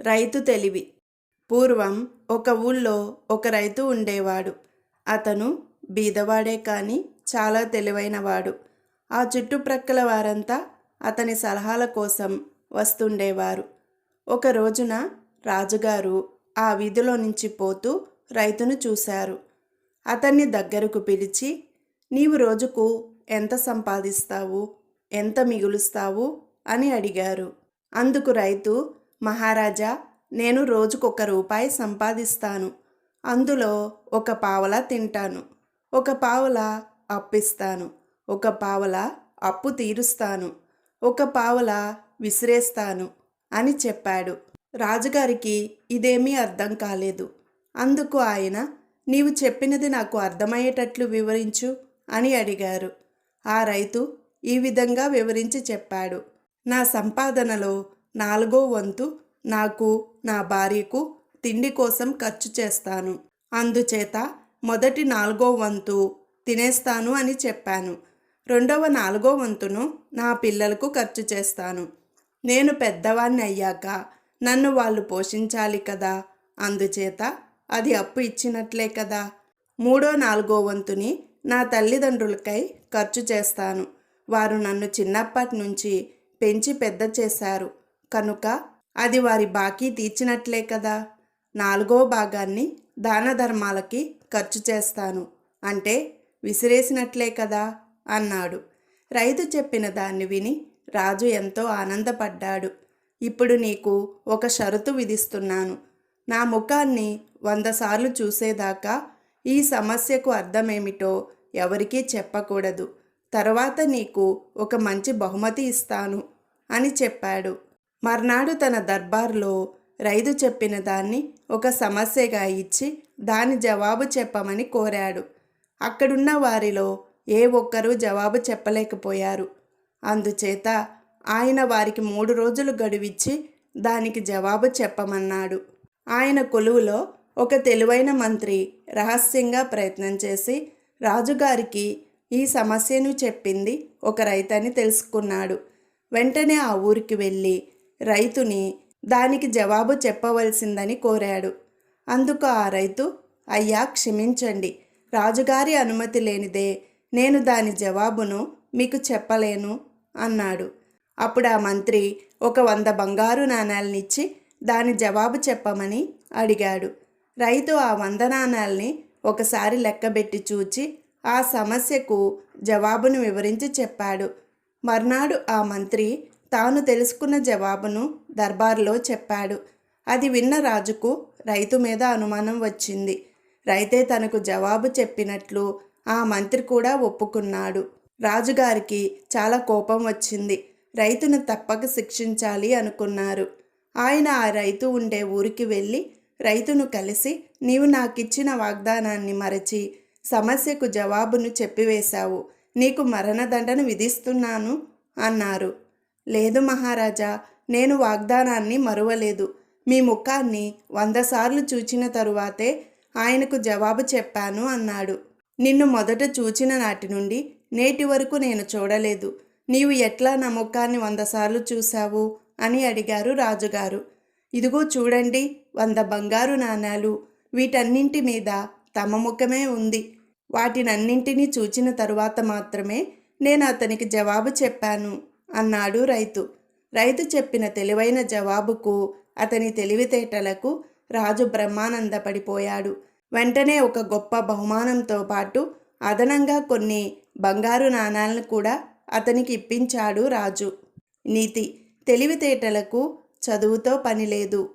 రైతు తెలివి. పూర్వం ఒక ఊళ్ళో ఒక రైతు ఉండేవాడు. అతను బీదవాడే కానీ చాలా తెలివైనవాడు. ఆ చుట్టుప్రక్కల వారంతా అతని సలహాల కోసం వస్తుండేవారు. ఒక రోజున రాజుగారు ఆ వీధిలో నుంచి పోతూ రైతును చూశారు. అతన్ని దగ్గరకు పిలిచి నీవు రోజుకు ఎంత సంపాదిస్తావు? ఎంత మిగులుస్తావు? అని అడిగారు. అందుకు రైతు మహారాజా నేను రోజుకొక రూపాయి సంపాదిస్తాను. అందులో ఒక పావలా తింటాను. ఒక పావల అప్పిస్తాను. ఒక పావలా అప్పు తీరుస్తాను. ఒక పావల విసిరేస్తాను అని చెప్పాడు. రాజుగారికి ఇదేమీ అర్థం కాలేదు. అందుకు ఆయన నీవు చెప్పినది నాకు అర్థమయ్యేటట్లు వివరించు అని అడిగారు. ఆ రైతు ఈ విధంగా వివరించి చెప్పాడు. నా సంపాదనలో నాలుగో వంతు నాకు నా భార్యకు తిండి కోసం ఖర్చు చేస్తాను. అందుచేత మొదటి నాలుగో వంతు తినేస్తాను అని చెప్పాను. రెండవ నాలుగో వంతును నా పిల్లలకు ఖర్చు చేస్తాను. నేను పెద్దవాణ్ణి అయ్యాక నన్ను వాళ్ళు పోషించాలి కదా? అందుచేత అది అప్పు ఇచ్చినట్లే కదా? మూడో నాలుగో వంతుని నా తల్లిదండ్రులకై ఖర్చు చేస్తాను. వారు నన్ను చిన్నప్పటి నుంచి పెంచి పెద్ద చేశారు. కనుక అది వారి బాకీ తీర్చినట్లే కదా. నాలుగో భాగాన్ని దాన ధర్మాలకి ఖర్చు చేస్తాను. అంటే విసిరేసినట్లే కదా అన్నాడు. రైతు చెప్పిన దాన్ని విని రాజు ఎంతో ఆనందపడ్డాడు. ఇప్పుడు నీకు ఒక షరతు విధిస్తున్నాను. నా ముఖాన్ని వంద సార్లు చూసేదాకా ఈ సమస్యకు అర్థమేమిటో ఎవరికీ చెప్పకూడదు. తర్వాత నీకు ఒక మంచి బహుమతి ఇస్తాను అని చెప్పాడు. మర్నాడు తన దర్బార్లో రైతు చెప్పిన దాన్ని ఒక సమస్యగా ఇచ్చి దాని జవాబు చెప్పమని కోరాడు. అక్కడున్న వారిలో ఏ ఒక్కరూ జవాబు చెప్పలేకపోయారు. అందుచేత ఆయన వారికి మూడు రోజులు గడువిచ్చి దానికి జవాబు చెప్పమన్నాడు. ఆయన కొలువులో ఒక తెలివైన మంత్రి రహస్యంగా ప్రయత్నం చేసి రాజుగారికి ఈ సమస్యను చెప్పింది ఒక రైతని తెలుసుకున్నాడు. వెంటనే ఆ ఊరికి వెళ్ళి రైతుని దానికి జవాబు చెప్పవలసిందని కోరాడు. అందుకు ఆ రైతు అయ్యా క్షమించండి. రాజుగారి అనుమతి లేనిదే నేను దాని జవాబును మీకు చెప్పలేను అన్నాడు. అప్పుడు ఆ మంత్రి ఒక వంద బంగారు నాణాలనిచ్చి దాని జవాబు చెప్పమని అడిగాడు. రైతు ఆ వంద నాణాల్ని ఒకసారి లెక్కబెట్టి చూచి ఆ సమస్యకు జవాబును వివరించి చెప్పాడు. మర్నాడు ఆ మంత్రి తాను తెలుసుకున్న జవాబును దర్బార్లో చెప్పాడు. అది విన్న రాజుకు రైతు మీద అనుమానం వచ్చింది. రైతే తనకు జవాబు చెప్పినట్లు ఆ మంత్రి కూడా ఒప్పుకున్నాడు. రాజుగారికి చాలా కోపం వచ్చింది. రైతును తప్పక శిక్షించాలి అనుకున్నారు. ఆయన ఆ రైతు ఉండే ఊరికి వెళ్ళి రైతును కలిసి నీవు నాకిచ్చిన వాగ్దానాన్ని మరచి సమస్యకు జవాబును చెప్పివేశావు. నీకు మరణదండను విధిస్తున్నాను అన్నారు. లేదు మహారాజా నేను వాగ్దానాన్ని మరువలేదు. మీ ముఖాన్ని వంద సార్లు చూచిన తరువాతే ఆయనకు జవాబు చెప్పాను అన్నాడు. నిన్ను మొదట చూచిన నాటి నుండి నేటి వరకు నేను చూడలేదు. నీవు ఎట్లా నా ముఖాన్ని వంద సార్లు చూశావు? అని అడిగారు రాజుగారు. ఇదిగో చూడండి వంద బంగారు నాణాలు. వీటన్నింటి మీద తమ ముఖమే ఉంది. వాటినన్నింటినీ చూచిన తరువాత మాత్రమే నేను అతనికి జవాబు చెప్పాను. అన్నాడు రైతు. రైతు చెప్పిన తెలివైన జవాబుకు అతని తెలివితేటలకు రాజు బ్రహ్మానందపడిపోయాడు. వెంటనే ఒక గొప్ప బహుమానంతో పాటు అదనంగా కొన్ని బంగారు నాణాలను కూడా అతనికి ఇప్పించాడు రాజు. నీతి తెలివితేటలకు చదువుతో పని లేదు.